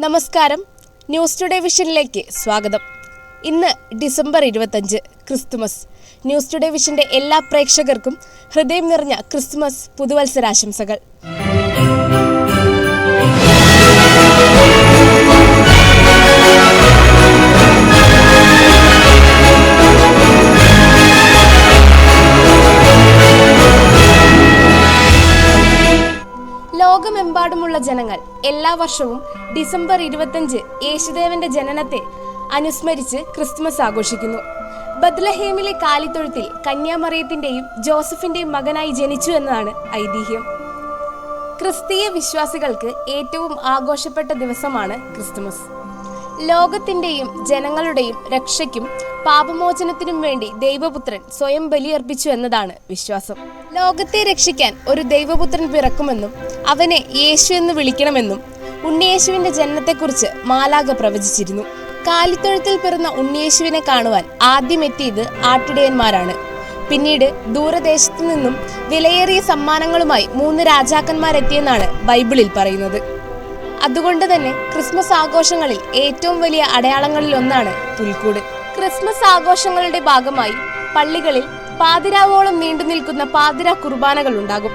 നമസ്കാരം. News today വിഷനിലേക്ക് സ്വാഗതം. ഇന്ന് ഡിസംബർ ഇരുപത്തഞ്ച് ക്രിസ്തുമസ്. ന്യൂസ് ടുഡേ വിഷന്റെ എല്ലാ പ്രേക്ഷകർക്കും ഹൃദയം നിറഞ്ഞ ക്രിസ്തുമസ് പുതുവത്സരാശംസകൾ. ലോകമെമ്പാടുമുള്ള ജനങ്ങൾ എല്ലാ വർഷവും ഡിസംബർ ഇരുപത്തഞ്ച് യേശുദേവന്റെ ജനനത്തെ അനുസ്മരിച്ച് ക്രിസ്മസ് ആഘോഷിക്കുന്നു. ബദ്ലഹേമിലെ കാലിത്തൊഴുത്തിൽ കന്യാമറിയത്തിന്റെയും ജോസഫിന്റെയും മകനായി ജനിച്ചു എന്നതാണ് ഐതിഹ്യം. ക്രിസ്തീയ വിശ്വാസികൾക്ക് ഏറ്റവും ആഘോഷപ്പെട്ട ദിവസമാണ് ക്രിസ്തുമസ്. ലോകത്തിന്റെയും ജനങ്ങളുടെയും രക്ഷയ്ക്കും പാപമോചനത്തിനും വേണ്ടി ദൈവപുത്രൻ സ്വയം ബലിയർപ്പിച്ചു എന്നതാണ് വിശ്വാസം. ലോകത്തെ രക്ഷിക്കാൻ ഒരു ദൈവപുത്രൻ പിറക്കുമെന്നും അവനെ യേശു എന്ന് വിളിക്കണമെന്നും ഉണ്ണിയേശുവിന്റെ ജനനത്തെക്കുറിച്ച് മാലാക പ്രവചിച്ചിരുന്നു. കാലിത്തൊഴുത്തിൽ പിറന്ന ഉണ്ണിയേശുവിനെ കാണുവാൻ ആദ്യം എത്തിയത് ആട്ടിടയന്മാരാണ്. പിന്നീട് ദൂരദേശത്തു നിന്നും വിലയേറിയ സമ്മാനങ്ങളുമായി മൂന്ന് രാജാക്കന്മാരെത്തിയെന്നാണ് ബൈബിളിൽ പറയുന്നത്. അതുകൊണ്ട് തന്നെ ക്രിസ്മസ് ആഘോഷങ്ങളിൽ ഏറ്റവും വലിയ അടയാളങ്ങളിൽ ഒന്നാണ് പുൽക്കൂട്. ക്രിസ്മസ് ആഘോഷങ്ങളുടെ ഭാഗമായി പള്ളികളിൽ പാതിരാവോളം നീണ്ടു നിൽക്കുന്ന പാതിര കുർബാനകൾ ഉണ്ടാകും.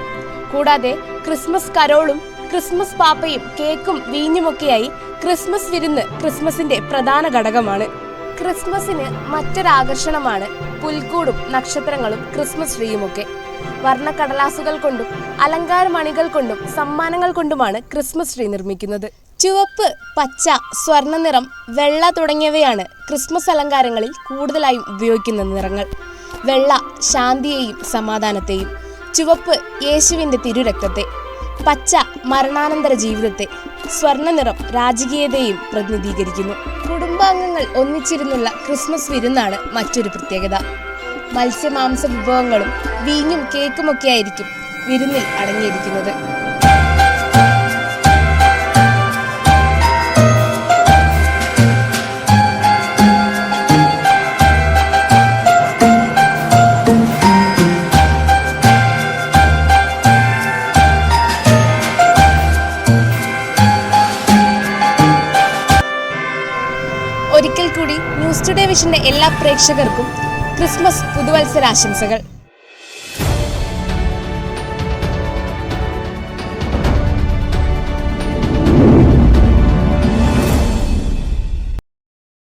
കൂടാതെ ക്രിസ്മസ് കരോളും ക്രിസ്മസ് പാപ്പയും കേക്കും വീഞ്ഞുമൊക്കെയായി ക്രിസ്മസ് വിരുന്ന് ക്രിസ്മസിന്റെ പ്രധാന ഘടകമാണ്. ക്രിസ്മസിന് മറ്റൊരാകർഷണമാണ് പുൽക്കൂടും നക്ഷത്രങ്ങളും ക്രിസ്മസ് ട്രീയുമൊക്കെ. വർണക്കടലാസുകൾ കൊണ്ടും അലങ്കാര മണികൾ കൊണ്ടും സമ്മാനങ്ങൾ കൊണ്ടുമാണ് ക്രിസ്മസ് ട്രീ നിർമ്മിക്കുന്നത്. ചുവപ്പ് പച്ച സ്വർണ നിറം വെള്ള തുടങ്ങിയവയാണ് ക്രിസ്മസ് അലങ്കാരങ്ങളിൽ കൂടുതലായും ഉപയോഗിക്കുന്ന നിറങ്ങൾ. വെള്ള ശാന്തിയെയും സമാധാനത്തെയും ചുവപ്പ് യേശുവിന്റെ തിരുരക്തത്തെ പച്ച മരണാനന്തര ജീവിതത്തെ സ്വർണ നിറം രാജകീയതയും പ്രതിനിധീകരിക്കുന്നു. കുടുംബാംഗങ്ങൾ ഒന്നിച്ചിരുന്നുള്ള ക്രിസ്മസ് വിരുന്നാണ് മറ്റൊരു പ്രത്യേകത. മത്സ്യമാംസ വിഭവങ്ങളും വീഞ്ഞും കേക്കുമൊക്കെ ആയിരിക്കും വിരുന്നിൽ അടങ്ങിയിരിക്കുന്നത്. ഒരിക്കൽ കൂടി ന്യൂസ് ടുഡേ വിഷന്റെ എല്ലാ പ്രേക്ഷകർക്കും ക്രിസ്മസ് പുതുവത്സരാശംസകൾ.